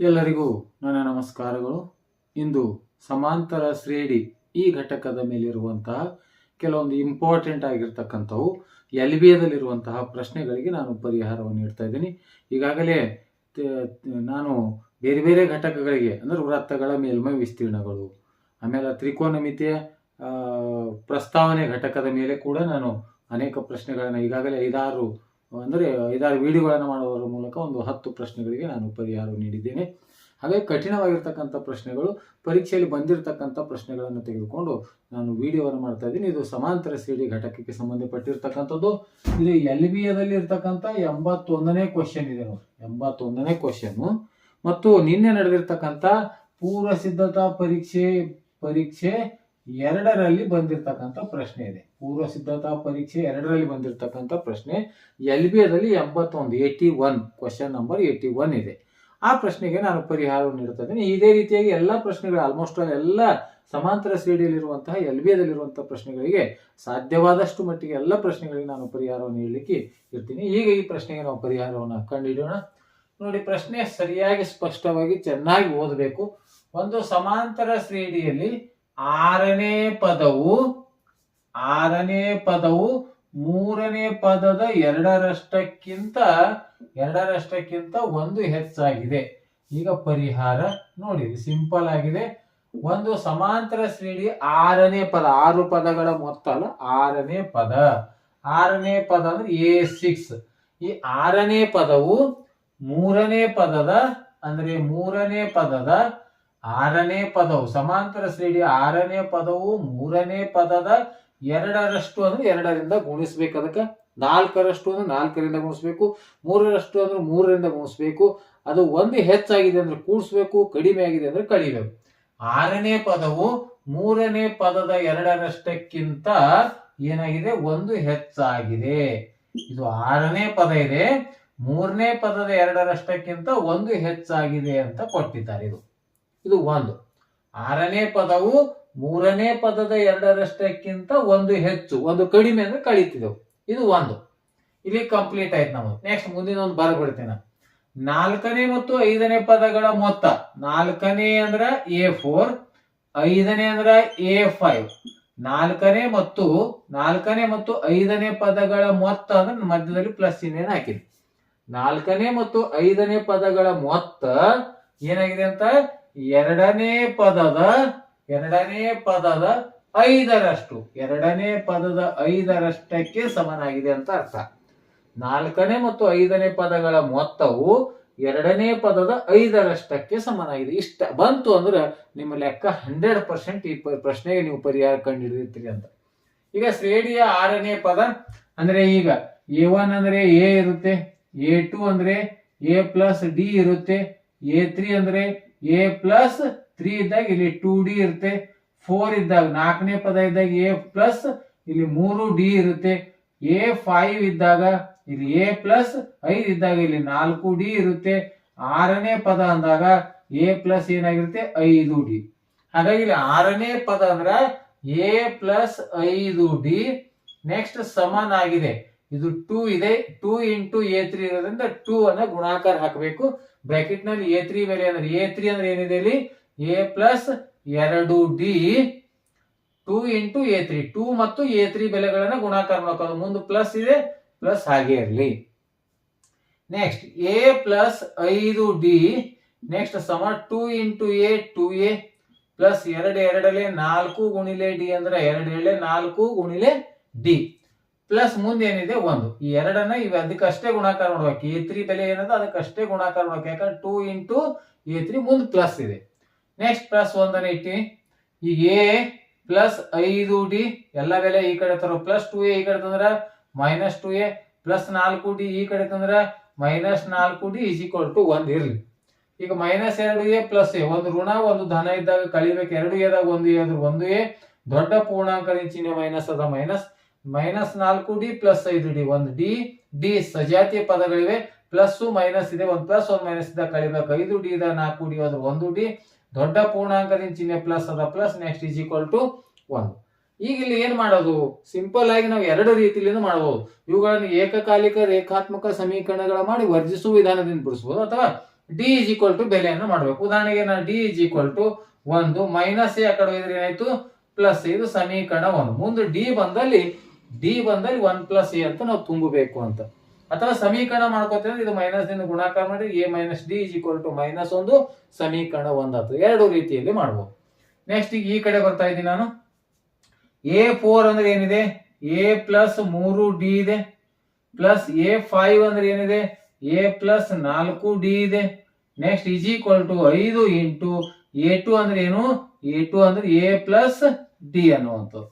ಎಲ್ಲರಿಗೂ ನನ್ನ ನಮಸ್ಕಾರಗಳು. ಇಂದು ಸಮಾಂತರ ಶ್ರೇಣಿ ಈ ಘಟಕದ ಮೇಲಿರುವಂತಹ ಕೆಲವೊಂದು ಇಂಪಾರ್ಟೆಂಟ್ ಆಗಿರ್ತಕ್ಕಂಥವು ಎಲ್ ಬಿ ಪ್ರಶ್ನೆಗಳಿಗೆ ನಾನು ಪರಿಹಾರವನ್ನು ನೀಡ್ತಾ ಇದ್ದೀನಿ. ಈಗಾಗಲೇ ನಾನು ಬೇರೆ ಬೇರೆ ಘಟಕಗಳಿಗೆ, ಅಂದರೆ ವೃತ್ತಗಳ ಮೇಲ್ಮೈ ವಿಸ್ತೀರ್ಣಗಳು, ಆಮೇಲೆ ತ್ರಿಕೋನಮಿತಿಯ ಪ್ರಸ್ತಾವನೆ ಘಟಕದ ಮೇಲೆ ಕೂಡ ನಾನು ಅನೇಕ ಪ್ರಶ್ನೆಗಳನ್ನು ಈಗಾಗಲೇ ಐದಾರು ಅಂದರೆ ಐದಾರು ವಿಡಿಯೋಗಳನ್ನು ಮಾಡುವುದರ ಮೂಲಕ ಒಂದು ಹತ್ತು ಪ್ರಶ್ನೆಗಳಿಗೆ ನಾನು ಪರಿಹಾರ ನೀಡಿದ್ದೇನೆ. ಹಾಗೆ ಕಠಿಣವಾಗಿರ್ತಕ್ಕಂಥ ಪ್ರಶ್ನೆಗಳು, ಪರೀಕ್ಷೆಯಲ್ಲಿ ಬಂದಿರತಕ್ಕಂಥ ಪ್ರಶ್ನೆಗಳನ್ನು ತೆಗೆದುಕೊಂಡು ನಾನು ವಿಡಿಯೋವನ್ನು ಮಾಡ್ತಾ ಇದ್ದೀನಿ. ಇದು ಸಮಾಂತರ ಸಿಡಿ ಘಟಕಕ್ಕೆ ಸಂಬಂಧಪಟ್ಟಿರ್ತಕ್ಕಂಥದ್ದು. ಇದು ಎಲ್ ಬಿ ಎದಲ್ಲಿ ಇರ್ತಕ್ಕಂಥ ಎಂಬತ್ತೊಂದನೇ ಕ್ವಶನ್ ಇದೆ ನೋಡಿ. ಎಂಬತ್ತೊಂದನೇ ಕ್ವಶನ್ನು ಮತ್ತು ನಿನ್ನೆ ನಡೆದಿರ್ತಕ್ಕಂಥ ಪೂರ್ವ ಸಿದ್ಧತಾ ಪರೀಕ್ಷೆ ಪರೀಕ್ಷೆ ಎರಡರಲ್ಲಿ ಬಂದಿರತಕ್ಕಂಥ ಪ್ರಶ್ನೆ ಇದೆ. ಪೂರ್ವ ಸಿದ್ಧತಾ ಪರೀಕ್ಷೆ ಎರಡರಲ್ಲಿ ಬಂದಿರತಕ್ಕಂಥ ಪ್ರಶ್ನೆ, ಎಲ್ ಬಿ ಎದಲ್ಲಿ ಎಂಬತ್ತೊಂದು eighty one question number eighty one ಇದೆ. ಆ ಪ್ರಶ್ನೆಗೆ ನಾನು ಪರಿಹಾರವನ್ನು ನೀಡ್ತಾ ಇದೇ ರೀತಿಯಾಗಿ ಎಲ್ಲ ಪ್ರಶ್ನೆಗಳು ಆಲ್ಮೋಸ್ಟ್ ಆಲ್ ಎಲ್ಲ ಸಮಾಂತರ ಶ್ರೇಣಿಯಲ್ಲಿರುವಂತಹ ಎಲ್ ಬಿ ಎದಲ್ಲಿರುವಂತಹ ಪ್ರಶ್ನೆಗಳಿಗೆ ಸಾಧ್ಯವಾದಷ್ಟು ಮಟ್ಟಿಗೆ ಎಲ್ಲ ಪ್ರಶ್ನೆಗಳಿಗೆ ನಾನು ಪರಿಹಾರವನ್ನು ನೀಡಲಿಕ್ಕೆ ಇರ್ತೀನಿ. ಈಗ ಈ ಪ್ರಶ್ನೆಗೆ ನಾವು ಪರಿಹಾರವನ್ನು ಕಂಡುಹಿಡಿಯೋಣ. ನೋಡಿ, ಪ್ರಶ್ನೆ ಸರಿಯಾಗಿ ಸ್ಪಷ್ಟವಾಗಿ ಚೆನ್ನಾಗಿ ಓದಬೇಕು. ಒಂದು ಸಮಾಂತರ ಶ್ರೇಣಿಯಲ್ಲಿ ಆರನೇ ಪದವು ಆರನೇ ಪದವು ಮೂರನೇ ಪದದ ಎರಡರಷ್ಟಕ್ಕಿಂತ ಎರಡರಷ್ಟಕ್ಕಿಂತ ಒಂದು ಹೆಚ್ಚಾಗಿದೆ. ಈಗ ಪರಿಹಾರ ನೋಡಿ ಸಿಂಪಲ್ ಆಗಿದೆ. ಒಂದು ಸಮಾಂತರ ಶ್ರೇಣಿ ಆರನೇ ಪದ, ಆರು ಪದಗಳ ಮೊತ್ತ ಅಲ್ಲ ಆರನೇ ಪದ. ಆರನೇ ಪದ ಅಂದ್ರೆ ಎ ಸಿಕ್ಸ್ ಈ ಆರನೇ ಪದವು ಮೂರನೇ ಪದದ, ಅಂದ್ರೆ ಮೂರನೇ ಪದದ ಆರನೇ ಪದವು, ಸಮಾಂತರ ಶ್ರೇಣಿಯ ಆರನೇ ಪದವು ಮೂರನೇ ಪದದ ಎರಡರಷ್ಟು ಅಂದ್ರೆ ಎರಡರಿಂದ ಗುಣಿಸ್ಬೇಕು. ಅದಕ್ಕೆ ನಾಲ್ಕರಷ್ಟು ಅಂದ್ರೆ ನಾಲ್ಕರಿಂದ ಗುಣಿಸ್ಬೇಕು, ಮೂರರಷ್ಟು ಅಂದ್ರೆ ಮೂರರಿಂದ ಗುಣಿಸ್ಬೇಕು. ಅದು ಒಂದು ಹೆಚ್ಚಾಗಿದೆ ಅಂದ್ರೆ ಕೂಡಿಸ್ಬೇಕು, ಕಡಿಮೆ ಆಗಿದೆ ಅಂದ್ರೆ ಕಳಿಬೇಕು. ಆರನೇ ಪದವು ಮೂರನೇ ಪದದ ಎರಡರಷ್ಟಕ್ಕಿಂತ ಏನಾಗಿದೆ? ಒಂದು ಹೆಚ್ಚಾಗಿದೆ. ಇದು ಆರನೇ ಪದ ಇದೆ, ಮೂರನೇ ಪದದ ಎರಡರಷ್ಟಕ್ಕಿಂತ ಒಂದು ಹೆಚ್ಚಾಗಿದೆ ಅಂತ ಕೊಟ್ಟಿದ್ದಾರೆ ಇದು. ಇದು ಒಂದು. ಆರನೇ ಪದವು ಮೂರನೇ ಪದದ ಎರಡರಷ್ಟಕ್ಕಿಂತ ಒಂದು ಹೆಚ್ಚು, ಒಂದು ಕಡಿಮೆ ಅಂದ್ರೆ ಕಳೀತಿದೆವು. ಇದು ಒಂದು. ಇಲ್ಲಿ ಕಂಪ್ಲೀಟ್ ಆಯ್ತು ನಮಗೆ ನೆಕ್ಸ್ಟ್ ಮುಂದಿನ ಒಂದು ಬರ್ಬಿಡ್ತೇನೆ ನಾಲ್ಕನೇ ಮತ್ತು ಐದನೇ ಪದಗಳ ಮೊತ್ತ. ನಾಲ್ಕನೇ ಅಂದ್ರ ಎ ಫೋರ್ ಐದನೇ ಅಂದ್ರ ಎ ಫೈವ್ ನಾಲ್ಕನೇ ಮತ್ತು ನಾಲ್ಕನೇ ಮತ್ತು ಐದನೇ ಪದಗಳ ಮೊತ್ತ ಅಂದ್ರೆ ಮಧ್ಯದಲ್ಲಿ ಪ್ಲಸ್ ಇನ್ನೇನು ಹಾಕಿದೆ ನಾಲ್ಕನೇ ಮತ್ತು ಐದನೇ ಪದಗಳ ಮೊತ್ತ ಏನಾಗಿದೆ ಅಂತ? ಎರಡನೇ ಪದದ ಎರಡನೇ ಪದದ ಐದರಷ್ಟು, ಎರಡನೇ ಪದದ ಐದರಷ್ಟಕ್ಕೆ ಸಮನಾಗಿದೆ ಅಂತ ಅರ್ಥ. ನಾಲ್ಕನೇ ಮತ್ತು ಐದನೇ ಪದಗಳ ಮೊತ್ತವು ಎರಡನೇ ಪದದ ಐದರಷ್ಟಕ್ಕೆ ಸಮನಾಗಿದೆ. ಇಷ್ಟ ಬಂತು ಅಂದ್ರೆ ನಿಮ್ಮ ಲೆಕ್ಕ ಹಂಡ್ರೆಡ್ ಪರ್ಸೆಂಟ್ ಈ ಪ್ರಶ್ನೆಗೆ ನೀವು ಪರಿಹಾರ ಕಂಡುಹಿಡಿದಿರ್ತೀರಿ ಅಂತ. ಈಗ ಶ್ರೇಣಿಯ ಆರನೇ ಪದ ಅಂದ್ರೆ ಈಗ ಎ ಒನ್ ಅಂದ್ರೆ ಎ ಇರುತ್ತೆ ಎ ಟು ಅಂದ್ರೆ ಎ ಪ್ಲಸ್ ಡಿ ಇರುತ್ತೆ ಎ ತ್ರೀ ಅಂದ್ರೆ ಎ ಪ್ಲಸ್ ತ್ರೀ ಇದ್ದಾಗ ಇಲ್ಲಿ ಟೂ ಡಿ ಇರುತ್ತೆ. ಫೋರ್ ಇದ್ದಾಗ, ನಾಲ್ಕನೇ ಪದ ಇದ್ದಾಗ ಎ ಪ್ಲಸ್ ಇಲ್ಲಿ ಮೂರು ಡಿ ಇರುತ್ತೆ. ಎ ಫೈವ್ ಇದ್ದಾಗ ಇಲ್ಲಿ ಎ ಪ್ಲಸ್ ಐದು ಇದ್ದಾಗ ಇಲ್ಲಿ ನಾಲ್ಕು ಡಿ ಇರುತ್ತೆ. ಆರನೇ ಪದ ಅಂದಾಗ ಎ ಪ್ಲಸ್ ಏನಾಗಿರುತ್ತೆ? ಐದು ಡಿ ಹಾಗಾಗಿ ಇಲ್ಲಿ ಆರನೇ ಪದ ಅಂದ್ರ ಎ ಪ್ಲಸ್ ಐದು ಡಿ ನೆಕ್ಸ್ಟ್ ಸಮನಾಗಿದೆ ಇದು ಟೂ ಇದೆ. ಟೂ ಇಂಟು ಎ ತ್ರೀ ಇರೋದ್ರಿಂದ ಟೂ ಅನ್ನ ಗುಣಾಕಾರ ಹಾಕಬೇಕು. ಬ್ರಾಕೆಟ್ನಲ್ಲಿ ಎ ತ್ರೀ ಬೆಲೆ ಅಂದ್ರೆ ಎ ತ್ರೀ ಅಂದ್ರೆ ಏನಿದೆ ಇಲ್ಲಿ? ಎ ಪ್ಲಸ್ ಎರಡು D two into A three two ಮತ್ತು ಎ ತ್ರೀ ಬೆಲೆಗಳನ್ನ ಗುಣಾಕಾರ ಮಾಡ್ಕೊಂಡು ಮುಂದೆ ಪ್ಲಸ್ ಇದೆ ಪ್ಲಸ್ ಹಾಗೆ ಇರಲಿ. ನೆಕ್ಸ್ಟ್ ಎ ಪ್ಲಸ್ ಐದು ಡಿ ನೆಕ್ಸ್ಟ್ ಸಮ two into A two A plus ಎರಡು ಎರಡಲೆ ನಾಲ್ಕು ಗುಣಿಲೆ ಡಿ ಅಂದ್ರೆ ಎರಡು ಎಳೆ ನಾಲ್ಕು ಗುಣಿಲೆ ಡಿ ಪ್ಲಸ್ ಮುಂದೆ ಏನಿದೆ ಒಂದು. ಈ ಎರಡನ್ನ ಇವ ಅದಕ್ಕಷ್ಟೇ ಗುಣಾಕಾರ ನೋಡ್ಬೇಕು. ಎ ತ್ರೀ ಬೆಲೆ ಏನದ, ಅದಕ್ಕಷ್ಟೇ ಗುಣಾಕಾರ ನೋಡ್ಬೇಕು. ಯಾಕಂದ್ರೆ ಟೂ ಇಂಟು ಎ ತ್ರೀ ಮುಂದೆ ಪ್ಲಸ್ ಇದೆ. ನೆಕ್ಸ್ಟ್ ಪ್ಲಸ್ ಒಂದನ್ನ ಇಟ್ಟಿ, ಈಗ ಎ ಪ್ಲಸ್ ಐದು ಡಿ ಎಲ್ಲ ಬೆಲೆ ಈ ಕಡೆ ತರೋ ಪ್ಲಸ್ ಟು ಎ ಈ ಕಡೆ ತಂದ್ರ ಮೈನಸ್ ಟು ಎ ಪ್ಲಸ್ ನಾಲ್ಕು ಡಿ ಈ ಕಡೆ ತಂದ್ರ ಮೈನಸ್ ನಾಲ್ಕು ಡಿ ಈಸ್ ಈಕ್ವಲ್ ಟು ಒಂದ್ ಇರ್ಲಿ. ಈಗ ಮೈನಸ್ ಎರಡು ಎ ಪ್ಲಸ್ ಎ ಒಂದು ಋಣ, ಒಂದು ಧನ ಇದ್ದಾಗ ಕಳಿಬೇಕು. ಎರಡು ಎದಾಗ ಒಂದು ಎ ಅಂದ್ರೆ ಒಂದು ಎ ದೊಡ್ಡ ಪೂರ್ಣಾಂಕದ ಚಿಹ್ನೆ ಮೈನಸ್ ಅದ ಮೈನಸ್ ಮೈನಸ್ ನಾಲ್ಕು ಡಿ ಪ್ಲಸ್ ಐದು ಡಿ, ಒಂದು ಡಿ ಡಿ ಸಜಾತಿಯ ಪದಗಳಿವೆ. ಪ್ಲಸ್ ಮೈನಸ್ ಇದೆ, ಒಂದು ಪ್ಲಸ್, ಒಂದು ಮೈನಸ್ ಇದೆ. ಕಳಿಬೇಕು ಐದು ಡಿ ಇದೆ ನಾಲ್ಕು ಡಿ, ಅದು ಒಂದು ಡಿ. ದೊಡ್ಡ ಪೂರ್ಣಾಂಕದಿಂದ ಚಿಹ್ನೆ ಪ್ಲಸ್ ಅದ, plus next is equal to ಒಂದು. ಈಗ ಇಲ್ಲಿ ಏನ್ ಮಾಡೋದು? ಸಿಂಪಲ್ ಆಗಿ ನಾವು ಎರಡು ರೀತಿಯಿಂದ ಮಾಡಬಹುದು. ಇವುಗಳನ್ನು ಏಕಕಾಲಿಕ ರೇಖಾತ್ಮಕ ಸಮೀಕರಣಗಳ ಮಾಡಿ ವರ್ಜಿಸುವ ವಿಧಾನದಿಂದ ಬಿಡಿಸಬಹುದು. ಅಥವಾ ಡಿ ಇಸ್ ಈಕ್ವಲ್ ಟು ಬೆಲೆಯನ್ನು ಮಾಡಬೇಕು. ಉದಾಹರಣೆಗೆ ನಾನು ಡಿ ಇಸ್ ಈಕ್ವಲ್ ಟು ಒಂದು ಮೈನಸ್ ಆ ಕಡೆ ಏನಾಯ್ತು? ಪ್ಲಸ್ ಇದು ಸಮೀಕರಣ ಒಂದು. ಮುಂದೆ ಡಿ ಬಂದಲ್ಲಿ ಡಿ ಬಂದಲ್ಲಿ ಒನ್ ಪ್ಲಸ್ ಎ ಅಂತ ನಾವು ತುಂಬಬೇಕು ಅಂತ. ಅಥವಾ ಸಮೀಕರಣ ಮಾಡ್ಕೋತೀವಿ ಇದು ಮೈನಸ್ ದಿಂದ ಗುಣಾಕಾರ ಮಾಡಿ A minus D is equal to minus ಒಂದು ಸಮೀಕರಣ ಒಂದಾಗ್ತದೆ ಎರಡು ರೀತಿಯಲ್ಲಿ ಮಾಡ್ಬೋದು. ನೆಕ್ಸ್ಟ್ ಈಗ ಈ ಕಡೆ ಬರ್ತಾ ಇದ್ದೀನಿ ನಾನು. ಎ ಫೋರ್ ಅಂದ್ರೆ ಏನಿದೆ? ಎ ಪ್ಲಸ್ ಮೂರು ಡಿ ಇದೆ. ಪ್ಲಸ್ ಎ ಫೈವ್ ಅಂದ್ರೆ ಏನಿದೆ? ಎ ಪ್ಲಸ್ ನಾಲ್ಕು ಡಿ ಇದೆ. ನೆಕ್ಸ್ಟ್ ಇಸ್ ಈಕ್ವಲ್ ಟು ಐದು ಇಂಟು ಎ ಟು ಅಂದ್ರೆ ಏನು? ಎ ಟು ಅಂದ್ರೆ ಎ ಪ್ಲಸ್ ಡಿ ಅನ್ನುವಂಥದ್ದು.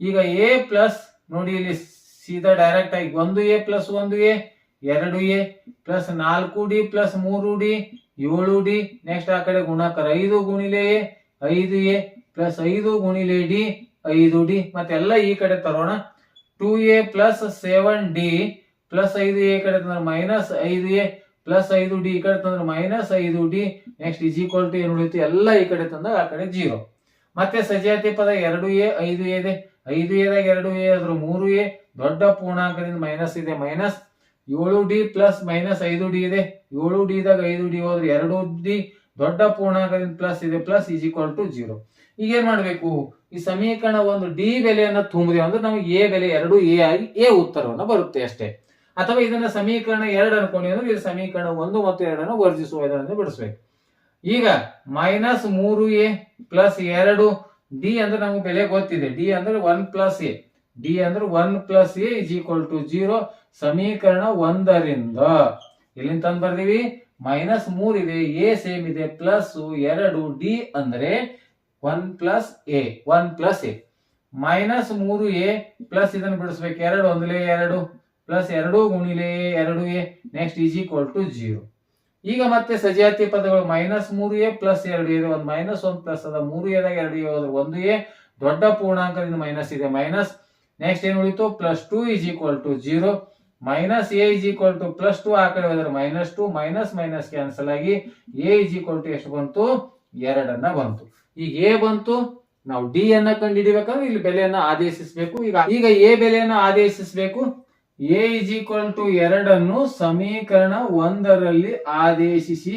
ಈಗ ಎ ಪ್ಲಸ್ ನೋಡಿ ಇಲ್ಲಿ ಸೀದಾ ಡೈರೆಕ್ಟ್ ಆಗಿ ಒಂದು ಎ ಪ್ಲಸ್ ಒಂದು ಎ, ಎರಡು ಎ ಪ್ಲಸ್ ನಾಲ್ಕು ಡಿ ಪ್ಲಸ್ ಮೂರು ಡಿ, ಏಳು ಡಿ ನೆಕ್ಸ್ಟ್ ಆ ಕಡೆ ಗುಣಾಕಾರ ಐದು ಗುಣಿಲೆ ಎ, ಐದು ಎ ಪ್ಲಸ್ ಐದು ಗುಣಿಲೆ ಡಿ, ಐದು ಡಿ. ಮತ್ತೆಲ್ಲ ಈ ಕಡೆ ತರೋಣ. Two A plus seven D plus ಐದು ಎ ಕಡೆ ತಂದ್ರೆ ಮೈನಸ್ ಐದು ಎ ಪ್ಲಸ್ ಐದು ಡಿ ಈ ಕಡೆ ತಂದ್ರೆ ಮೈನಸ್ ಐದು D. Next is equal to ಏನು ಉಳಿತು ಎಲ್ಲ ಈ ಕಡೆ ತಂದಾಗ ಆ ಕಡೆ ಜೀರೋ ಮತ್ತೆ ಸಜಾತಿ ಪದ ಎರಡು ಎ, ಐದು ಎ ಇದೆ. ಐದು ಎದಾಗ ಎರಡು ಎ ಆದ್ರೂ ಮೂರು ಎ, ದೊಡ್ಡ ಪೂರ್ಣಾಂಕದಿಂದ ಮೈನಸ್ ಇದೆ. ಮೈನಸ್ ಏಳು ಡಿ ಪ್ಲಸ್ ಮೈನಸ್ ಐದು ಡಿ ಇದೆ. ಏಳು ಡಿ ದಾಗ ಐದು ಡಿ ಹೋದ್ರೆ ಎರಡು ಡಿ, ದೊಡ್ಡ ಪೂರ್ಣಾಂಕದಿಂದ ಪ್ಲಸ್ ಇದೆ, plus is equal to zero. ಈಗ ಏನ್ ಮಾಡ್ಬೇಕು? ಈ ಸಮೀಕರಣ ಒಂದು ಡಿ ಬೆಲೆಯನ್ನು ತುಂಬಿದೆ ಅಂದ್ರೆ ನಮಗೆ ಎ ಬೆಲೆ ಎರಡು ಎ ಆಗಿ ಎ ಉತ್ತರವನ್ನ ಬರುತ್ತೆ ಅಷ್ಟೇ. ಅಥವಾ ಇದನ್ನ ಸಮೀಕರಣ ಎರಡು ಅನ್ಕೊಂಡಿ ಅಂದ್ರೆ ಇದು ಸಮೀಕರಣ ಒಂದು ಮತ್ತು ಎರಡನ್ನು ವರ್ಜಿಸುವ ಇದನ್ನು ಬಿಡಿಸ್ಬೇಕು. ಈಗ ಮೈನಸ್ ಮೂರು ಎ ಪ್ಲಸ್ ಎರಡು ಡಿ ಅಂದ್ರೆ ನಮ್ಗೆ ಬೆಲೆ ಗೊತ್ತಿದೆ. ಡಿ ಅಂದ್ರೆ ಒನ್ ಪ್ಲಸ್ ಎ ಡಿ ಅಂದ್ರೆ one plus A is equal to zero ಸಮೀಕರಣ ಒಂದರಿಂದ ಇಲ್ಲಿಂದ ತಂದು ಬರ್ದೀವಿ? ಮೈನಸ್ ಮೂರ್ ಇದೆ ಎ ಸೇಮ್ ಇದೆ ಪ್ಲಸ್ ಎರಡು ಡಿ ಅಂದ್ರೆ one plus A one plus A minus ಮೂರು ಎ ಪ್ಲಸ್ ಇದನ್ನು ಬಿಡಿಸ್ಬೇಕು. ಎರಡು ಒಂದ್ಲೇ ಎರಡು ಪ್ಲಸ್ ಎರಡು ಗುಣಿಲೆ ಎರಡು A next is equal to zero ಈಗ ಮತ್ತೆ ಸಜಾತಿ ಪದಗಳು ಮೈನಸ್ ಮೂರು ಎ ಪ್ಲಸ್ ಎರಡು ಎ ಒಂದು ಮೈನಸ್ ಒಂದು ಪ್ಲಸ್ ಅದ ಮೂರು ಎದಾಗ ಎರಡು ಎ, ಹೋದ್ರೆ ಒಂದು ಎ, ದೊಡ್ಡ ಪೂರ್ಣಾಂಕದಿಂದ ಮೈನಸ್ ಇದೆ. ಮೈನಸ್ ನೆಕ್ಸ್ಟ್ ಏನು ಉಳಿತು? Plus two is equal to zero minus A is equal to plus two ಆ ಕಡೆ ಹೋದ್ರೆ minus two minus minus cancel ಆಗಿ ಎ ಇಸ್ ಈಕ್ವಲ್ ಟು ಎಷ್ಟು ಬಂತು? ಎರಡನ್ನ ಬಂತು. ಈಗ ಎ ಬಂತು, ನಾವು ಡಿ ಅನ್ನ ಕಂಡುಹಿಡಿಬೇಕಂದ್ರೆ ಇಲ್ಲಿ ಬೆಲೆಯನ್ನ ಆದೇಶಿಸಬೇಕು. ಈಗ ಈಗ ಎ ಬೆಲೆಯನ್ನ ಆದೇಶಿಸಬೇಕು. ಎ ಇಸ್ ಈಕ್ವಲ್ ಟು ಎರಡನ್ನು ಸಮೀಕರಣ ಒಂದರಲ್ಲಿ ಆದೇಶಿಸಿ.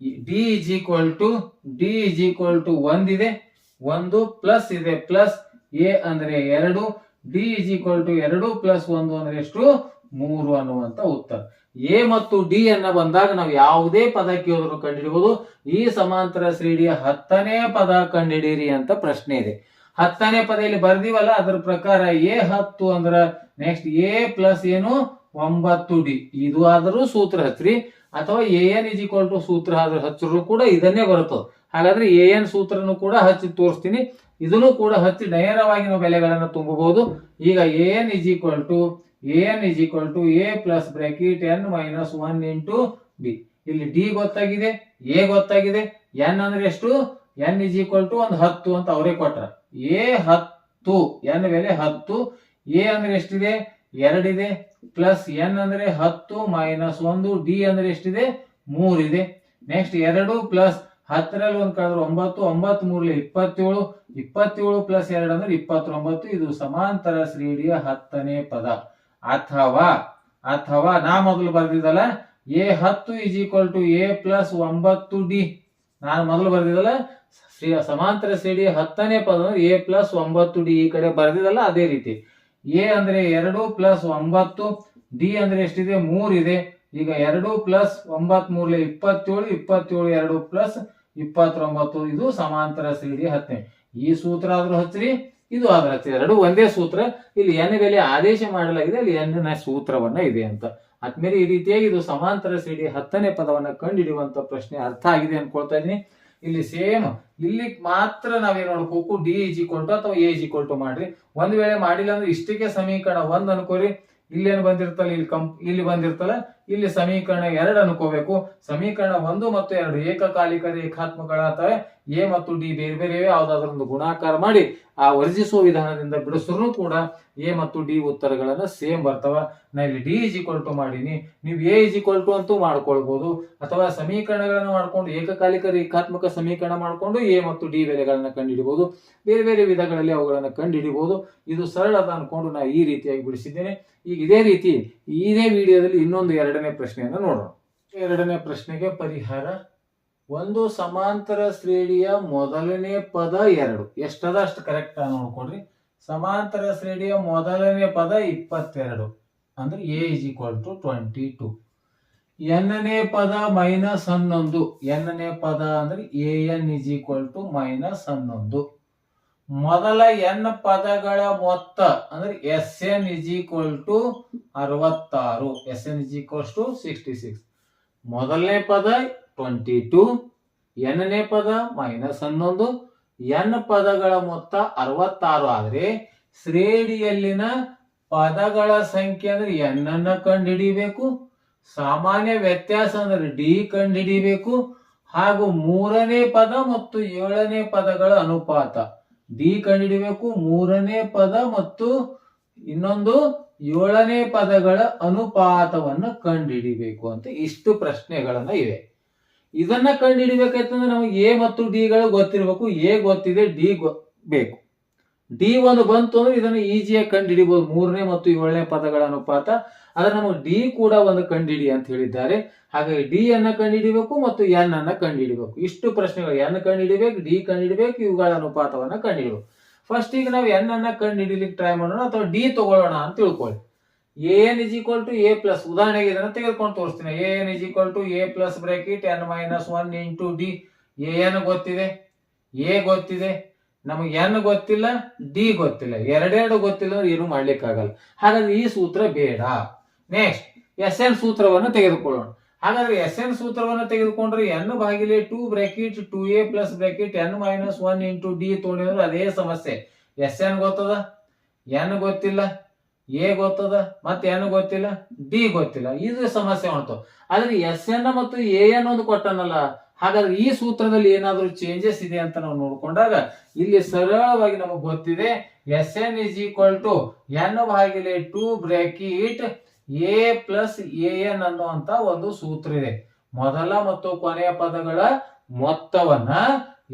D is equal to D is equal to ಒಂದಿದೆ ಒಂದು ಪ್ಲಸ್ ಇದೆ ಪ್ಲಸ್ ಎ ಅಂದ್ರೆ ಎರಡು. ಡಿ ಇಸ್ ಈಕ್ವಲ್ ಟು ಎರಡು ಪ್ಲಸ್ ಒಂದು ಅಂದ್ರೆ ಎಷ್ಟು? ಮೂರು ಅನ್ನುವಂತ ಉತ್ತರ. ಎ ಮತ್ತು ಡಿ ಅನ್ನ ಬಂದಾಗ ನಾವು ಯಾವುದೇ ಪದಕ್ಕೆ ಕೇಳಿದ್ರು ಕಂಡುಹಿಡಿಬಹುದು ಈ ಸಮಾಂತರ ಶ್ರೇಣಿಯ ಹತ್ತನೇ ಪದ ಕಂಡುಹಿಡಿಯಿರಿ ಅಂತ ಪ್ರಶ್ನೆ ಇದೆ. ಹತ್ತನೇ ಪದ ಇಲ್ಲಿ ಬರ್ದಿವಲ್ಲ, ಅದ್ರ ಪ್ರಕಾರ ಎ ಹತ್ತು ಅಂದ್ರ ನೆಕ್ಸ್ಟ್ ಎ ಪ್ಲಸ್ ಏನು? ಒಂಬತ್ತು ಡಿ. ಇದು ಆದರೂ ಸೂತ್ರ ಹಚ್ಚ್ರಿ. ಅಥವಾ A N is equal to ಸೂತ್ರ ಆದ್ರೆ ಹಚ್ಚರು ಕೂಡ ಇದನ್ನೇ ಬರುತ್ತದೆ ಹಾಗಾದ್ರೆ ಎ ಎನ್ ಸೂತ್ರನು ಕೂಡ ಹಚ್ಚಿ ತೋರಿಸ್ತೀನಿ. ಇದನ್ನು ಕೂಡ ಹಚ್ಚಿ ನೇರವಾಗಿ ನಾವು ಬೆಲೆಗಳನ್ನು ತುಂಬಬಹುದು. ಈಗ A N is equal to A N is equal to A plus bracket N minus one into D. ಇಲ್ಲಿ ಡಿ ಗೊತ್ತಾಗಿದೆ, ಎ ಗೊತ್ತಾಗಿದೆ. ಎನ್ ಅಂದ್ರೆ ಎಷ್ಟು? ಎನ್ ಇಸ್ ಈಕ್ವಲ್ ಟು ಒಂದು ಹತ್ತು ಅಂತ ಅವರೇ ಕೊಟ್ರ. ಎ ಹತ್ತು, ಎನ್ ಬೆಲೆ ಹತ್ತು, ಎ ಅಂದ್ರೆ ಎಷ್ಟಿದೆ? ಎರಡಿದೆ. ಪ್ಲಸ್ ಎನ್ ಅಂದ್ರೆ ಹತ್ತು ಮೈನಸ್ ಒಂದು, ಡಿ ಅಂದ್ರೆ ಎಷ್ಟಿದೆ? ಮೂರಿದೆ. ನೆಕ್ಸ್ಟ್ ಎರಡು ಪ್ಲಸ್ ಹತ್ತರಲ್ಲಿ ಒಂದು ಕಳೆದ್ರೆ ಒಂಬತ್ತು ಒಂಬತ್ತು ಮೂರ್ಲಿ ಇಪ್ಪತ್ತೇಳು ಇಪ್ಪತ್ತೇಳು ಪ್ಲಸ್ ಎರಡು ಅಂದ್ರೆ ಇಪ್ಪತ್ತೊಂಬತ್ತು. ಇದು ಸಮಾಂತರ ಶ್ರೇಣಿಯ ಹತ್ತನೇ ಪದ. ಅಥವಾ ಅಥವಾ ನಾ ಮೊದಲು ಬರ್ದಿದ್ದಲ್ಲ, ಎ ಹತ್ತು is equal to A plus ಒಂಬತ್ತು ಡಿ. ನಾನು ಮೊದಲು ಬರ್ದಿದ್ದಲ್ಲ ಶ್ರೀ ಸಮಾಂತರ ಸಿಡಿ ಹತ್ತನೇ ಪದ ಅಂದ್ರೆ ಎ ಪ್ಲಸ್ ಒಂಬತ್ತು ಡಿ ಈ ಕಡೆ ಬರೆದಿದಲ್ಲ, ಅದೇ ರೀತಿ. ಎ ಅಂದ್ರೆ ಎರಡು ಪ್ಲಸ್ ಒಂಬತ್ತು ಡಿ ಅಂದ್ರೆ ಎಷ್ಟಿದೆ? ಮೂರಿದೆ ಈಗ ಎರಡು ಪ್ಲಸ್ ಒಂಬತ್ ಮೂರ್ಲೆ ಇಪ್ಪತ್ತೇಳು ಇಪ್ಪತ್ತೇಳು ಎರಡು ಪ್ಲಸ್ ಇಪ್ಪತ್ತೊಂಬತ್ತು. ಇದು ಸಮಾಂತರ ಸಿಡಿ ಹತ್ತನೇ. ಈ ಸೂತ್ರ ಆದ್ರೂ ಹಚ್ಚ್ರಿ, ಇದು ಆದ್ರೂ ಹಚ್ಚ್ರಿ. ಎರಡು ಒಂದೇ ಸೂತ್ರ. ಇಲ್ಲಿ ಎನ್ ಬೆಲೆ ಆದೇಶ ಮಾಡಲಾಗಿದೆ. ಅಲ್ಲಿ ಎನ್ನ ಸೂತ್ರವನ್ನ ಇದೆ ಅಂತ. ಆದ್ಮೇಲೆ ಈ ರೀತಿಯಾಗಿ ಇದು ಸಮಾಂತರ ಸಿಡಿ ಹತ್ತನೇ ಪದವನ್ನ ಕಂಡುಹಿಡಿಯುವಂತ ಪ್ರಶ್ನೆ ಅರ್ಥ ಆಗಿದೆ ಅನ್ಕೊಳ್ತಾ ಇದೀನಿ ಇಲ್ಲಿ ಸೇಮ್ ಇಲ್ಲಿ ಮಾತ್ರ ನಾವೇನ್ ಮಾಡ್ಕೋಕು ಡಿ ಇಜ್ ಈಕ್ವಲ್ ಟು ಅಥವಾ ಎ ಇಜ್ ಈಕ್ವಲ್ ಮಾಡ್ರಿ. ಒಂದ್ ವೇಳೆ ಮಾಡಿಲ್ಲ ಅಂದ್ರೆ ಇಷ್ಟಕ್ಕೆ ಸಮೀಕರಣ ಒಂದ್ ಅನ್ಕೋರಿ. ಇಲ್ಲೇನು ಬಂದಿರ್ತಲ್ಲ? ಇಲ್ಲಿ ಕಂಪ್ ಇಲ್ಲಿ ಬಂದಿರ್ತಲ್ಲ? ಇಲ್ಲಿ ಸಮೀಕರಣ ಎರಡು ಅನ್ಕೋಬೇಕು. ಸಮೀಕರಣ ಒಂದು ಮತ್ತು ಎರಡು ಏಕಕಾಲಿಕ ರೇಖಾತ್ಮಕಗಳಾಗ್ತವೆ. ಎ ಮತ್ತು ಡಿ ಬೇರೆ ಬೇರೆ ಯಾವುದಾದ್ರೊಂದು ಗುಣಾಕಾರ ಮಾಡಿ ಆ ವರ್ಜಿಸುವ ವಿಧಾನದಿಂದ ಬಿಡಿಸಿದ್ರು ಕೂಡ ಎ ಮತ್ತು ಡಿ ಉತ್ತರಗಳನ್ನ ಸೇಮ್ ಬರ್ತವ. ನಾ ಇಲ್ಲಿ ಡಿ ಇಸ್ ಈಕ್ವಲ್ ಟು ಮಾಡೀನಿ. ನೀವು ಎ ಇಸ್ ಈಕ್ವಲ್ ಟು ಅಂತೂ ಮಾಡ್ಕೊಳ್ಬಹುದು ಅಥವಾ ಸಮೀಕರಣಗಳನ್ನ ಮಾಡ್ಕೊಂಡು ಏಕಕಾಲಿಕ ರೇಖಾತ್ಮಕ ಸಮೀಕರಣ ಮಾಡ್ಕೊಂಡು ಎ ಮತ್ತು ಡಿ ಬೆಲೆಗಳನ್ನ ಕಂಡುಹಿಡಿಬಹುದು ಬೇರೆ ಬೇರೆ ವಿಧಗಳಲ್ಲಿ ಅವುಗಳನ್ನ ಕಂಡುಹಿಡಿಬಹುದು ಇದು ಸರಳದ ಅನ್ಕೊಂಡು ನಾ ಈ ರೀತಿಯಾಗಿ ಬಿಡಿಸಿದ್ದೇನೆ. ಈಗ ಇದೇ ರೀತಿ, ಇದೇ ವಿಡಿಯೋದಲ್ಲಿ ಇನ್ನೊಂದು ಎರಡನೇ ಪ್ರಶ್ನೆಯನ್ನು ನೋಡೋಣ. ಎರಡನೇ ಪ್ರಶ್ನೆಗೆ ಪರಿಹಾರ ಒಂದು ಸಮಾಂತರ ಶ್ರೇಣಿಯ ಮೊದಲನೇ ಪದ ಎರಡು. ಎಷ್ಟದ ಅಷ್ಟು ಕರೆಕ್ಟ್ ನೋಡ್ಕೊಡ್ರಿ ಸಮಾಂತರ ಶ್ರೇಣಿಯ ಮೊದಲನೇ ಪದ ಇಪ್ಪತ್ತೆರಡು. ಅಂದ್ರೆ A is equal to twenty two ಎನ್ನನೇ ಪದ ಮೈನಸ್ ಹನ್ನೊಂದು. ಎನ್ನನೇ ಪದ ಅಂದ್ರೆ A N is equal to minus ಹನ್ನೊಂದು. ಮೊದಲ ಎನ್ ಪದಗಳ ಮೊತ್ತ ಅಂದ್ರೆ S N is equal to ಅರವತ್ತಾರು. S N is equals to sixty six. ಮೊದಲನೇ ಪದ ಟ್ವೆಂಟಿ ಟು, ಎನ್ನೇ ಪದ ಮೈನಸ್ ಹನ್ನೊಂದು, ಎನ್ ಪದಗಳ ಮೊತ್ತ ಅರವತ್ತಾರು. ಆದ್ರೆ ಶ್ರೇಣಿಯಲ್ಲಿನ ಪದಗಳ ಸಂಖ್ಯೆ ಅಂದ್ರೆ ಎನ್ ಅನ್ನ ಕಂಡುಹಿಡಿಬೇಕು, ಸಾಮಾನ್ಯ ವ್ಯತ್ಯಾಸ ಅಂದ್ರೆ ಡಿ ಕಂಡುಹಿಡಿಬೇಕು, ಹಾಗೂ ಮೂರನೇ ಪದ ಮತ್ತು ಏಳನೇ ಪದಗಳ ಅನುಪಾತ. ಡಿ ಕಂಡುಹಿಡಿಬೇಕು. ಮೂರನೇ ಪದ ಮತ್ತು ಇನ್ನೊಂದು ಏಳನೇ ಪದಗಳ ಅನುಪಾತವನ್ನು ಕಂಡುಹಿಡಿಬೇಕು ಅಂತ ಇಷ್ಟು ಪ್ರಶ್ನೆಗಳನ್ನ ಇವೆ. ಇದನ್ನ ಕಂಡುಹಿಡಿಬೇಕಾಯ್ತಂದ್ರೆ ನಮಗೆ ಎ ಮತ್ತು ಡಿಗಳು ಗೊತ್ತಿರಬೇಕು. ಎ ಗೊತ್ತಿದೆ ಡಿ ಬೇಕು. ಡಿ ಒಂದು ಬಂತು ಅಂದ್ರೆ ಇದನ್ನು ಈಸಿಯಾಗಿ ಕಂಡುಹಿಡಿಬಹುದು ಮೂರನೇ ಮತ್ತು ಏಳನೇ ಪದಗಳ ಅನುಪಾತ. ಆದ್ರೆ ನಮಗೆ ಡಿ ಕೂಡ ಒಂದು ಕಂಡುಹಿಡಿ ಅಂತ ಹೇಳಿದ್ದಾರೆ. ಹಾಗಾಗಿ ಡಿ ಅನ್ನ ಕಂಡುಹಿಡಿಬೇಕು ಮತ್ತು ಎನ್ ಅನ್ನ ಕಂಡುಹಿಡಿಬೇಕು. ಇಷ್ಟು ಪ್ರಶ್ನೆಗಳು. ಎನ್ ಕಂಡುಹಿಡಿಬೇಕು ಡಿ ಕಂಡುಹಿಡಿಬೇಕು, ಇವುಗಳ ಅನುಪಾತವನ್ನ ಕಂಡುಹಿಡಿಬೇಕು. ಫಸ್ಟ್ ಈಗ ನಾವು ಎನ್ ಅನ್ನ ಕಂಡುಹಿಡಿಲಿಕ್ಕೆ ಟ್ರೈ ಮಾಡೋಣ ಅಥವಾ ಡಿ ತಗೊಳ್ಳೋಣ ಅಂತ ತಿಳ್ಕೊಳ್ಳಿ. A N is equal to A plus ಉದಾಹರಣೆಗೆ ಇದನ್ನ ತೆಗೆದುಕೊಂಡು ತೋರಿಸ್ತೀನಿ. A N is equal to A plus bracket N minus one into D A N ಗೊತ್ತಿದೆ? ಎ ಗೊತ್ತಿದೆ. ನಮಗೆ ಎನ್ ಗೊತ್ತಿಲ್ಲ, ಡಿ ಗೊತ್ತಿಲ್ಲ. ಎರಡೆರಡು ಗೊತ್ತಿಲ್ಲ ಅಂದ್ರೆ ಏನು ಮಾಡ್ಲಿಕ್ಕಾಗಲ್ಲ. ಹಾಗಾದ್ರೆ ಈ ಸೂತ್ರ ಬೇಡ. ನೆಕ್ಸ್ಟ್ ಎಸ್ ಎನ್ ಸೂತ್ರವನ್ನು ತೆಗೆದುಕೊಳ್ಳೋಣ. ಹಾಗಾದ್ರೆ ಎಸ್ ಎನ್ ಸೂತ್ರವನ್ನು ತೆಗೆದುಕೊಂಡ್ರೆ N ಬಾಗಿಲೆ two bracket two A plus bracket N minus one into D ತೊಗೊಂಡಿದ್ರೆ ಅದೇ ಸಮಸ್ಯೆ. ಎಸ್ ಎನ್ ಗೊತ್ತದ? ಎನ್ ಗೊತ್ತಿಲ್ಲ ಎ ಗೊತ್ತದ? ಮತ್ತೆ ಎನ್ ಗೊತ್ತಿಲ್ಲ ಡಿ ಗೊತ್ತಿಲ್ಲ. ಇದು ಸಮಸ್ಯೆ ಉಂಟು. ಆದ್ರೆ ಎಸ್ ಎನ್ ಮತ್ತು ಎ ಎನ್ ಒಂದು ಕೊಟ್ಟನಲ್ಲ. ಹಾಗಾದ್ರೆ ಈ ಸೂತ್ರದಲ್ಲಿ ಏನಾದರೂ ಚೇಂಜಸ್ ಇದೆ ಅಂತ ನಾವು ನೋಡ್ಕೊಂಡಾಗ ಇಲ್ಲಿ ಸರಳವಾಗಿ ನಮಗೆ ಗೊತ್ತಿದೆ S N is equal to N ಭಾಗಿಲೆ two bracket A plus A N ಅನ್ನುವಂತ ಒಂದು ಸೂತ್ರ ಇದೆ. ಮೊದಲ ಮತ್ತು ಕೊನೆಯ ಪದಗಳ ಮೊತ್ತವನ್ನ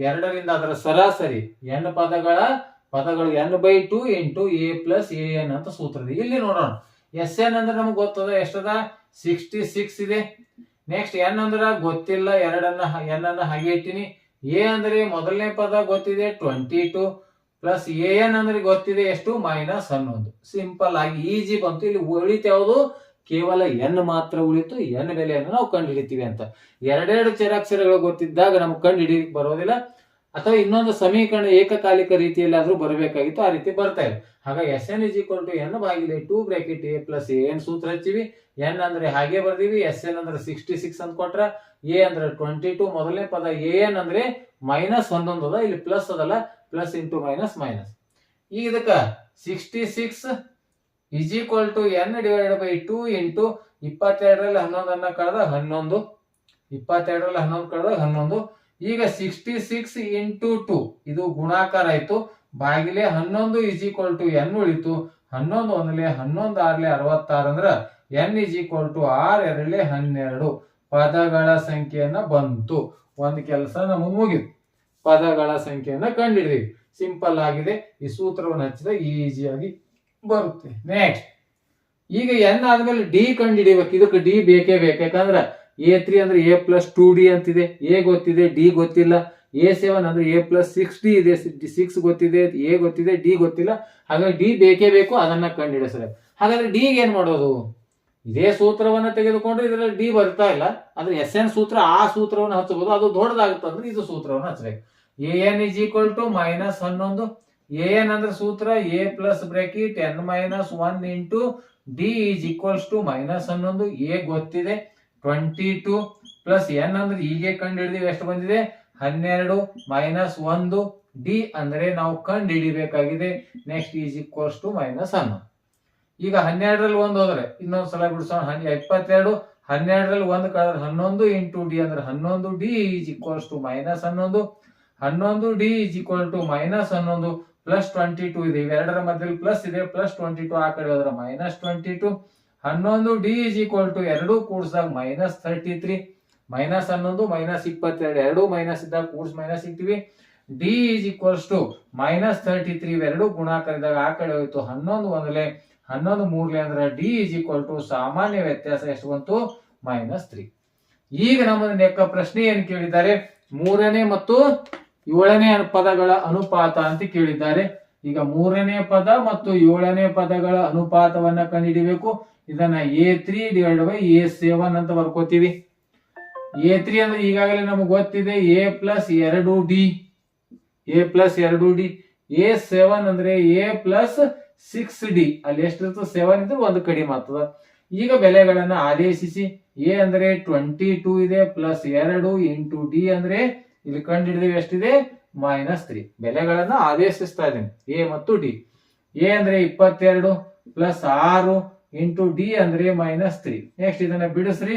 ಎರಡರಿಂದ ಅದರ ಸರಾಸರಿ ಎನ್ ಪದಗಳ ಪದಗಳು n by two into a plus a n ಅಂತ ಸೂತ್ರ ಇದೆ. ಇಲ್ಲಿ ನೋಡೋಣ. ಎಸ್ ಎನ್ ಅಂದ್ರೆ ನಮ್ಗೆ ಗೊತ್ತದ ಎಷ್ಟದ? ಸಿಕ್ಸ್ಟಿ ಸಿಕ್ಸ್ ಇದೆ. ನೆಕ್ಸ್ಟ್ ಎನ್ ಅಂದ್ರ ಗೊತ್ತಿಲ್ಲ ಎರಡನ್ನ ಎನ್ ಅನ್ನ ಹಾಗೆ ಇಟ್ಟಿನಿ. ಎ ಅಂದ್ರೆ ಮೊದಲನೇ ಪದ ಗೊತ್ತಿದೆ twenty two plus a n ಅಂದ್ರೆ ಗೊತ್ತಿದೆ, ಎಷ್ಟು? ಮೈನಸ್ ಹನ್ನೊಂದು. ಸಿಂಪಲ್ ಆಗಿ ಈಜಿ ಬಂತು. ಇಲ್ಲಿ ಉಳಿತು ಯಾವುದು? ಕೇವಲ ಎನ್ ಮಾತ್ರ ಉಳಿತು. ಎನ್ ಬೆಲೆಯನ್ನು ನಾವು ಕಂಡು ಹಿಡಿತೀವಿ ಅಂತ. ಎರಡೆರಡು ಚರಾಕ್ಷರಗಳು ಗೊತ್ತಿದ್ದಾಗ ನಮ್ಗೆ ಕಂಡು ಹಿಡಿಯಕ್ಕೆ ಬರೋದಿಲ್ಲ. ಅಥವಾ ಇನ್ನೊಂದು ಸಮೀಕರಣ ಏಕಕಾಲಿಕ ರೀತಿಯಲ್ಲಿ ಆದರೂ ಬರಬೇಕಾಗಿತ್ತು, ಆ ರೀತಿ ಬರ್ತಾ ಇದೆ. ಹಾಗಾಗಿ s n is equal to n ಬಾಗಿಲೆ two bracket a plus a ಸೂತ್ರ ಹಚ್ಚಿವಿ. ಎನ್ ಅಂದ್ರೆ ಹಾಗೆ ಬರ್ದಿವಿ. ಎಸ್ ಎನ್ ಅಂದ್ರೆ ಸಿಕ್ಸ್ಟಿ ಸಿಕ್ಸ್ ಅಂತ ಕೊಟ್ರ ಎ ಅಂದ್ರೆ ಟ್ವೆಂಟಿ ಟು ಮೊದಲನೇ ಪದ ಎ ಎನ್ ಅಂದ್ರೆ ಮೈನಸ್ ಒಂದೊಂದು ಅದ, ಇಲ್ಲಿ ಪ್ಲಸ್ ಅದಲ್ಲ ಪ್ಲಸ್ ಇಂಟು ಮೈನಸ್ ಮೈನಸ್ ಈಗ ಇದಕ್ಕ sixty six is equal to n divide by two into ಇಪ್ಪತ್ತೆರಡರಲ್ಲಿ ಹನ್ನೊಂದನ್ನ ಕಳೆದ ಹನ್ನೊಂದು. ಇಪ್ಪತ್ತೆರಡರಲ್ಲಿ ಹನ್ನೊಂದು ಕಳೆದ ಹನ್ನೊಂದು. ಈಗ ಸಿಕ್ಸ್ಟಿ ಸಿಕ್ಸ್ ಇಂಟು ಟು ಇದು ಗುಣಾಕಾರ ಆಯ್ತು. ಬಾಗಿಲೆ ಹನ್ನೊಂದು ಇಸ್ ಈಕ್ವಲ್ ಟು ಎನ್ ಉಳಿತು. ಹನ್ನೊಂದು ಒಂದಲೆ ಹನ್ನೊಂದು ಆರ್ಲೆ ಅರವತ್ತಾರು ಅಂದ್ರ ಎನ್ ಇಸ್ ಈಕ್ವಲ್ ಟು ಆರ್ ಎರಡಲೆ ಹನ್ನೆರಡು. ಪದಗಳ ಸಂಖ್ಯೆಯನ್ನ ಬಂತು. ಒಂದು ಕೆಲಸ ನಮಗೆ ಮುಗಿತು ಪದಗಳ ಸಂಖ್ಯೆಯನ್ನ ಕಂಡಿಡಿದೀವಿ ಸಿಂಪಲ್ ಆಗಿದೆ. ಈ ಸೂತ್ರವನ್ನು ಹಚ್ಚಿದ ಈಸಿಯಾಗಿ ಬರುತ್ತೆ. ನೆಕ್ಸ್ಟ್ ಈಗ ಎನ್ ಆದ್ಮೇಲೆ ಡಿ ಕಂಡುಹಿಡಿಬೇಕು ಇದಕ್ಕೆ ಡಿ ಬೇಕೇ ಬೇಕು. ಯಾಕಂದ್ರೆ ಎ ತ್ರೀ ಅಂದ್ರೆ ಎ ಪ್ಲಸ್ ಟೂ ಡಿ ಅಂತಿದೆ. ಎ ಗೊತ್ತಿದೆ ಡಿ ಗೊತ್ತಿಲ್ಲ. ಎ ಸೆವೆನ್ ಅಂದ್ರೆ ಎ ಪ್ಲಸ್ ಸಿಕ್ಸ್ ಡಿ ಇದೆ. ಸಿಕ್ಸ್ ಗೊತ್ತಿದೆ ಎ ಗೊತ್ತಿದೆ ಡಿ ಗೊತ್ತಿಲ್ಲ. ಹಾಗಾಗಿ ಡಿ ಬೇಕೇ ಬೇಕು, ಅದನ್ನ ಕಂಡುಹಿಡಿಸಬೇಕು ಹಾಗಾದ್ರೆ ಡಿಗೆ ಏನ್ ಮಾಡೋದು? ಇದೇ ಸೂತ್ರವನ್ನ ತೆಗೆದುಕೊಂಡ್ರೆ ಇದರಲ್ಲಿ ಡಿ ಬರ್ತಾ ಇಲ್ಲ. ಅಂದ್ರೆ ಎಸ್ ಎನ್ ಸೂತ್ರ, ಆ ಸೂತ್ರವನ್ನು ಹಚ್ಚಬಹುದು. ಅದು ದೊಡ್ಡದಾಗುತ್ತೆ ಅಂದ್ರೆ ಇದು ಸೂತ್ರವನ್ನು ಹಚ್ಚಬೇಕು. A n is equal to minus ಹನ್ನೊಂದು. ಎ ಎನ್ ಅಂದ್ರೆ ಸೂತ್ರ a plus bracket n minus one into d is equals to minus ಹನ್ನೊಂದು. ಎ ಗೊತ್ತಿದೆ. ಟ್ವೆಂಟಿ ಟು ಪ್ಲಸ್ ಎನ್ ಅಂದ್ರೆ ಹೀಗೆ ಕಂಡು ಹಿಡಿದಿವಿ, ಎಷ್ಟು ಬಂದಿದೆ? ಹನ್ನೆರಡು ಮೈನಸ್ ಒಂದು ಡಿ ಅಂದ್ರೆ ನಾವು ಕಂಡು ಹಿಡಿಬೇಕಾಗಿದೆ. Next is equals to minus ಅನ್ನು ಈಗ ಹನ್ನೆರಡರಲ್ಲಿ ಒಂದು ಹೋದ್ರೆ, ಇನ್ನೊಂದು ಸಲ ಬಿಡಿಸೋಣ. ಇಪ್ಪತ್ತೆರಡು ಹನ್ನೆರಡರಲ್ಲಿ ಒಂದು ಕಳೆದ್ರೆ ಹನ್ನೊಂದು ಇಂಟು ಡಿ ಅಂದ್ರೆ ಹನ್ನೊಂದು d is equals to minus ಹನ್ನೊಂದು. ಹನ್ನೊಂದು d is equal to minus ಹನ್ನೊಂದು ಪ್ಲಸ್ ಟ್ವೆಂಟಿ ಟು ಇದೆ. ಇವೆರಡರ ಮಧ್ಯದಲ್ಲಿ ಪ್ಲಸ್ ಇದೆ ಪ್ಲಸ್ ಟ್ವೆಂಟಿ ಟು ಆ ಕಡೆ ಹೋದ್ರೆ ಮೈನಸ್ ಟ್ವೆಂಟಿ ಟು ಹನ್ನೊಂದು ಡಿ ಇಸ್ ಈಕ್ವಲ್ ಟು ಎರಡು ಕೂಡಿಸಿದಾಗ ಮೈನಸ್ ಥರ್ಟಿ ತ್ರೀ ಮೈನಸ್ ಹನ್ನೊಂದು ಮೈನಸ್ ಇಪ್ಪತ್ತೆರಡು, ಎರಡು ಮೈನಸ್ ಇದ್ದಾಗ ಕೂಡಿಸ್ minus ಇಕ್ತೀವಿ d is equals to minus thirty three ಇವೆರಡು ಗುಣಾಕಾರ ಇದ್ದಾಗ ಆ ಕಡೆ ಹೋಯ್ತು ಹನ್ನೊಂದು ಒಂದಲೆ, ಹನ್ನೊಂದು ಮೂರ್ಲೆ ಅಂದ್ರೆ ಡಿ ಈಸ್ ಈಕ್ವಲ್ ಟು ಸಾಮಾನ್ಯ ವ್ಯತ್ಯಾಸ ಎಷ್ಟು ಬಂತು? ಮೈನಸ್ ತ್ರೀ ಈಗ ನಮ್ಮ ಲೆಕ್ಕ ಪ್ರಶ್ನೆ ಏನು ಕೇಳಿದ್ದಾರೆ? ಮೂರನೇ ಮತ್ತು ಏಳನೇ ಪದಗಳ ಅನುಪಾತ ಅಂತ ಕೇಳಿದ್ದಾರೆ. ಈಗ ಮೂರನೇ ಪದ ಮತ್ತು ಏಳನೇ ಪದಗಳ ಅನುಪಾತವನ್ನ ಕಂಡುಹಿಡಿಬೇಕು. ಇದನ್ನ a three divide by a seven ಅಂತ ಬರ್ಕೋತೀವಿ. ಎ ತ್ರೀ ಅಂದ್ರೆ ಈಗಾಗಲೇ ನಮ್ಗೆ ಗೊತ್ತಿದೆ ಎ ಪ್ಲಸ್ ಎರಡು ಡಿ ಎ ಪ್ಲಸ್ ಎರಡು ಡಿ ಎ ಸೆವೆನ್ ಅಂದ್ರೆ ಎ ಪ್ಲಸ್ ಸಿಕ್ಸ್ ಡಿ ಅಲ್ಲಿ ಎಷ್ಟಿರ್ತದೆ? ಸೆವೆನ್ ಇದ್ರೆ ಒಂದು ಕಡಿಮೆ ಆಗ್ತದ. ಈಗ ಬೆಲೆಗಳನ್ನ ಆದೇಶಿಸಿ. ಎ ಅಂದ್ರೆ ಟ್ವೆಂಟಿ ಟೂ ಇದೆ ಪ್ಲಸ್ ಎರಡು ಇಂಟು ಡಿ ಅಂದ್ರೆ ಇಲ್ಲಿ ಕಂಡು ಹಿಡಿದಿವಿ ಎಷ್ಟಿದೆ? ಮೈನಸ್ ತ್ರೀ ಬೆಲೆಗಳನ್ನ ಆದೇಶಿಸ್ತಾ ಇದ್ದೀನಿ. ಎ ಮತ್ತು ಡಿ ಎ ಅಂದ್ರೆ ಇಪ್ಪತ್ತೆರಡು ಪ್ಲಸ್ ಆರು ಇಂಟು ಡಿ ಅಂದ್ರೆ ಮೈನಸ್ ತ್ರೀ ನೆಕ್ಸ್ಟ್ ಇದನ್ನ ಬಿಡಿಸ್ರಿ.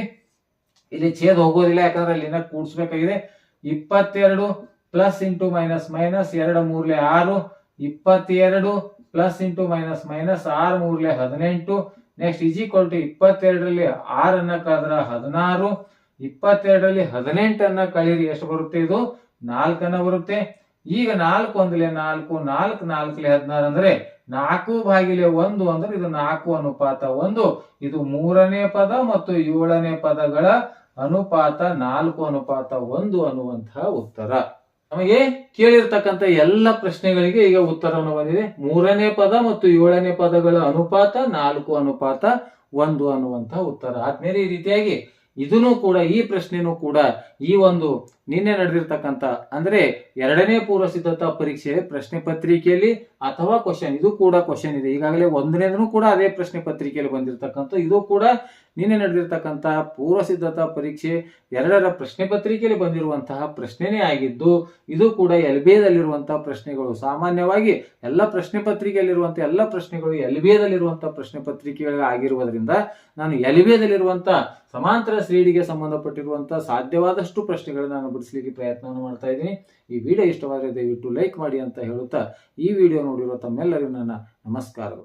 ಇಲ್ಲಿ ಛೇದ್ ಹೋಗೋದಿಲ್ಲ, ಯಾಕಂದ್ರೆ ಅಲ್ಲಿನ ಕೂಡಿಸ್ಬೇಕಾಗಿದೆ. ಇಪ್ಪತ್ತೆರಡು ಪ್ಲಸ್ ಇಂಟು ಮೈನಸ್ ಮೈನಸ್ ಎರಡು ಮೂರ್ಲೆ ಆರು. ಇಪ್ಪತ್ತೆರಡು ಪ್ಲಸ್ ಇಂಟು ಮೈನಸ್ ಮೈನಸ್ ಆರು ಮೂರ್ಲೆ ಹದಿನೆಂಟು. ನೆಕ್ಸ್ಟ್ ಇಜಿ ಟು ಇಪ್ಪತ್ತೆರಡರಲ್ಲಿ ಆರನ್ನ ಕಳೆದ್ರ ಹದಿನಾರು. ಇಪ್ಪತ್ತೆರಡರಲ್ಲಿ ಹದಿನೆಂಟನ್ನ ಕಳೀರಿ ಎಷ್ಟು ಬರುತ್ತೆ ಇದು? ನಾಲ್ಕನ್ನ ಬರುತ್ತೆ. ಈಗ ನಾಲ್ಕು ಒಂದ್ಲೆ ನಾಲ್ಕು ನಾಲ್ಕು ನಾಲ್ಕಲೆ ಹದಿನಾರು ಅಂದ್ರೆ ನಾಲ್ಕು ಭಾಗಿಲೆ ಒಂದು ಅಂದ್ರೆ ಇದು ನಾಲ್ಕು ಅನುಪಾತ ಒಂದು. ಇದು ಮೂರನೇ ಪದ ಮತ್ತು ಏಳನೇ ಪದಗಳ ಅನುಪಾತ ನಾಲ್ಕು ಅನುಪಾತ ಒಂದು ಅನ್ನುವಂತಹ ಉತ್ತರ. ನಮಗೆ ಕೇಳಿರ್ತಕ್ಕಂಥ ಎಲ್ಲ ಪ್ರಶ್ನೆಗಳಿಗೆ ಈಗ ಉತ್ತರವನ್ನು ಬಂದಿದೆ. ಮೂರನೇ ಪದ ಮತ್ತು ಏಳನೇ ಪದಗಳ ಅನುಪಾತ ನಾಲ್ಕು ಅನುಪಾತ ಒಂದು ಅನ್ನುವಂತಹ ಉತ್ತರ. ಆದ್ಮೇಲೆ ಈ ರೀತಿಯಾಗಿ ಇದನ್ನು ಕೂಡ, ಈ ಪ್ರಶ್ನೆನೂ ಕೂಡ ಈ ಒಂದು ನಿನ್ನೆ ನಡೆದಿರ್ತಕ್ಕಂಥ ಅಂದ್ರೆ ಎರಡನೇ ಪೂರ್ವ ಸಿದ್ಧತಾ ಪರೀಕ್ಷೆ ಪ್ರಶ್ನೆ ಪತ್ರಿಕೆಯಲ್ಲಿ ಅಥವಾ ಕ್ವಶನ್ ಇದು ಕೂಡ ಕ್ವಶನ್ ಇದೆ. ಈಗಾಗಲೇ ಒಂದನೇದೂ ಕೂಡ ಅದೇ ಪ್ರಶ್ನೆ ಪತ್ರಿಕೆಯಲ್ಲಿ ಬಂದಿರತಕ್ಕಂಥ ಇದು ಕೂಡ ನಿನ್ನೆ ನಡೆದಿರ್ತಕ್ಕಂಥ ಪೂರ್ವ ಸಿದ್ಧತಾ ಪರೀಕ್ಷೆ ಎರಡರ ಪ್ರಶ್ನೆ ಪತ್ರಿಕೆಯಲ್ಲಿ ಬಂದಿರುವಂತಹ ಪ್ರಶ್ನೆನೇ ಆಗಿದ್ದು, ಇದು ಕೂಡ ಎಲ್ ದಲ್ಲಿರುವಂತಹ ಪ್ರಶ್ನೆಗಳು. ಸಾಮಾನ್ಯವಾಗಿ ಎಲ್ಲ ಪ್ರಶ್ನೆ ಪತ್ರಿಕೆಯಲ್ಲಿರುವಂತಹ ಎಲ್ಲ ಪ್ರಶ್ನೆಗಳು ಎಲ್ ದಲ್ಲಿರುವಂತಹ ಪ್ರಶ್ನೆ ಪತ್ರಿಕೆಗಳು ಆಗಿರುವುದರಿಂದ, ನಾನು ಎಲ್ ದಲ್ಲಿರುವಂತಹ ಸಮಾಂತರ ಶ್ರೇಣಿಗೆ ಸಂಬಂಧಪಟ್ಟಿರುವಂತಹ ಸಾಧ್ಯವಾದಷ್ಟು ಪ್ರಶ್ನೆಗಳನ್ನು ನಾನು ಬಿಡಿಸಲಿಕ್ಕೆ ಪ್ರಯತ್ನವನ್ನು ಮಾಡ್ತಾ ಇದ್ದೀನಿ. ಈ ವಿಡಿಯೋ ಇಷ್ಟವಾದರೆ ದಯವಿಟ್ಟು ಲೈಕ್ ಮಾಡಿ ಅಂತ ಹೇಳುತ್ತಾ ಈ ವಿಡಿಯೋ ನೋಡಿರೋ ತಮ್ಮೆಲ್ಲರಿಗೂ ನನ್ನ ನಮಸ್ಕಾರಗಳು.